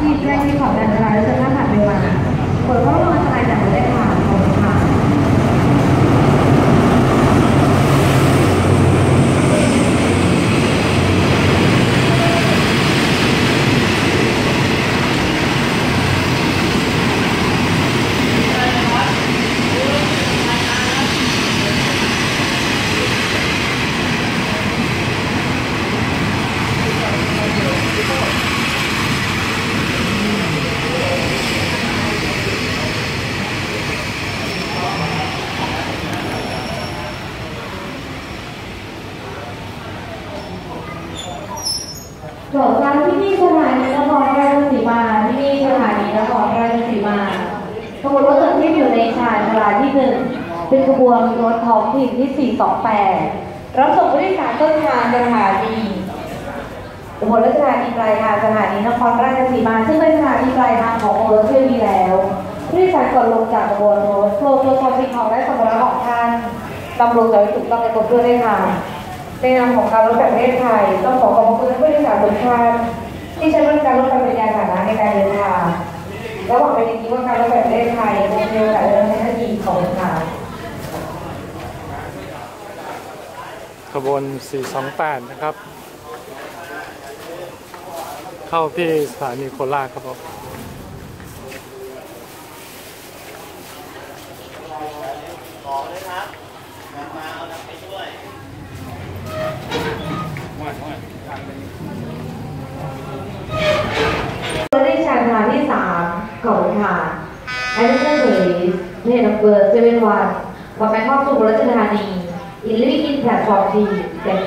ที่แจ้งที่ขอการจราจรหน้าผ่านไปมาผลข้อมูลอะไรจามาด้ค่ะขอบคุณค่ะ โปรดทราบที่นี่สถานีนครราชสีมาที่นี่สถานีนครราชสีมาขบวนรถจัดที่อยู่ในชานชาลาที่หนึ่งเป็นขบวนรถท้องถิ่นที่ 428 รับส่งผู้โดยสารต้นทางสถานีอุบลราชธานีปลายทางสถานีนครราชสีมา ซึ่งเป็นสถานีปลายทางของรถเที่ยวนี้แล้วผู้โดยสารก่อนลงจากขบวนรถโปรดตรวจสอบสิ่งของและสัมภาระของท่านตำรวจจะถูกต้องในกฎด้วยด้วยค่ะ ในนามของการรถไฟประเทศไทย ต้องขอขอบคุณผู้โดยสารทุกท่านที่ใช้บริการรถไฟเป็นยานพาหนะในการเดินทางและหวังเป็นอย่างยิ่งว่าการรถไฟประเทศไทยคงมีโอกาสเดินทางที่ดีของค่ะขบวน 428 นะครับ เข้าที่สถานีโคราชครับผมรถในชา นชาลาที่สามของค่ะ Admission Police เนนับเบอร์เซเว่นวันขอไปเข้าสู่รัชธานี in living in platform T แกน